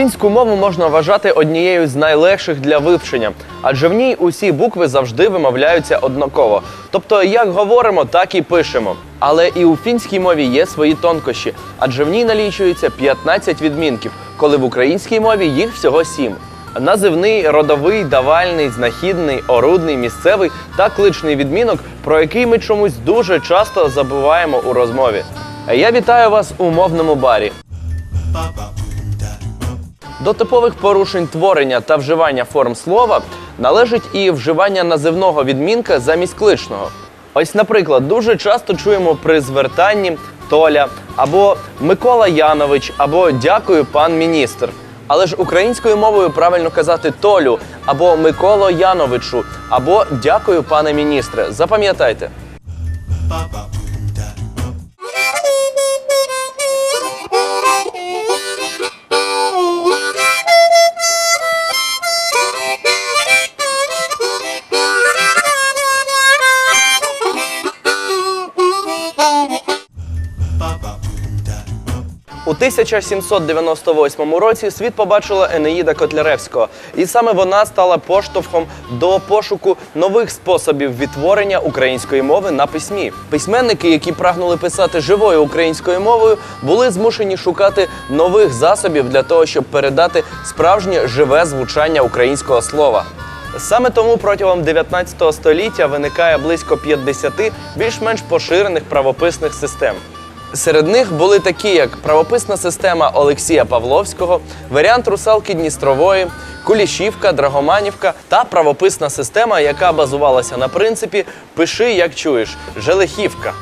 Фінську мову можна вважати однією з найлегших для вивчення, адже в ній усі букви завжди вимовляються однаково. Тобто, як говоримо, так і пишемо. Але і у фінській мові є свої тонкощі, адже в ній налічується 15 відмінків, коли в українській мові їх всього 7. Називний, родовий, давальний, знахідний, орудний, місцевий та кличний відмінок, про який ми чомусь дуже часто забуваємо у розмові. Я вітаю вас у мовному барі. До типових порушень творення та вживання форм слова належить і вживання називного відмінка замість кличного. Ось, наприклад, дуже часто чуємо при звертанні Толя або Микола Янович, або Дякую, пан міністр. Але ж українською мовою правильно казати Толю або Миколо Яновичу, або Дякую, пане міністре. Запам'ятайте. У 1798 році світ побачила Енеїда Котляревського, і саме вона стала поштовхом до пошуку нових способів відтворення української мови на письмі. Письменники, які прагнули писати живою українською мовою, були змушені шукати нових засобів для того, щоб передати справжнє живе звучання українського слова. Саме тому протягом 19 століття виникає близько 50 більш-менш поширених правописних систем. Серед них були такі, як правописна система Олексія Павловського, варіант русалки Дністрової, Кулішівка, Драгоманівка та правописна система, яка базувалася на принципі Пиши, як чуєш, Желехівка.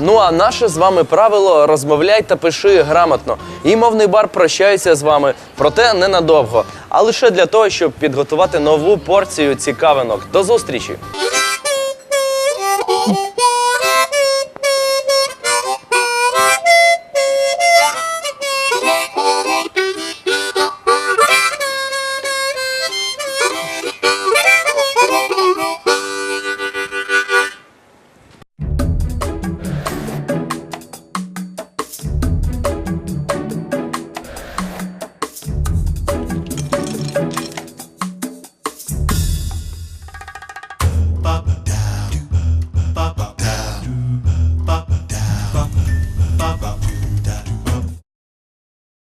Ну а наше з вами правило розмовляй та пиши грамотно. І мовний бар прощається з вами, проте ненадовго, а лише для того, щоб підготувати нову порцію цікавинок. До зустрічі!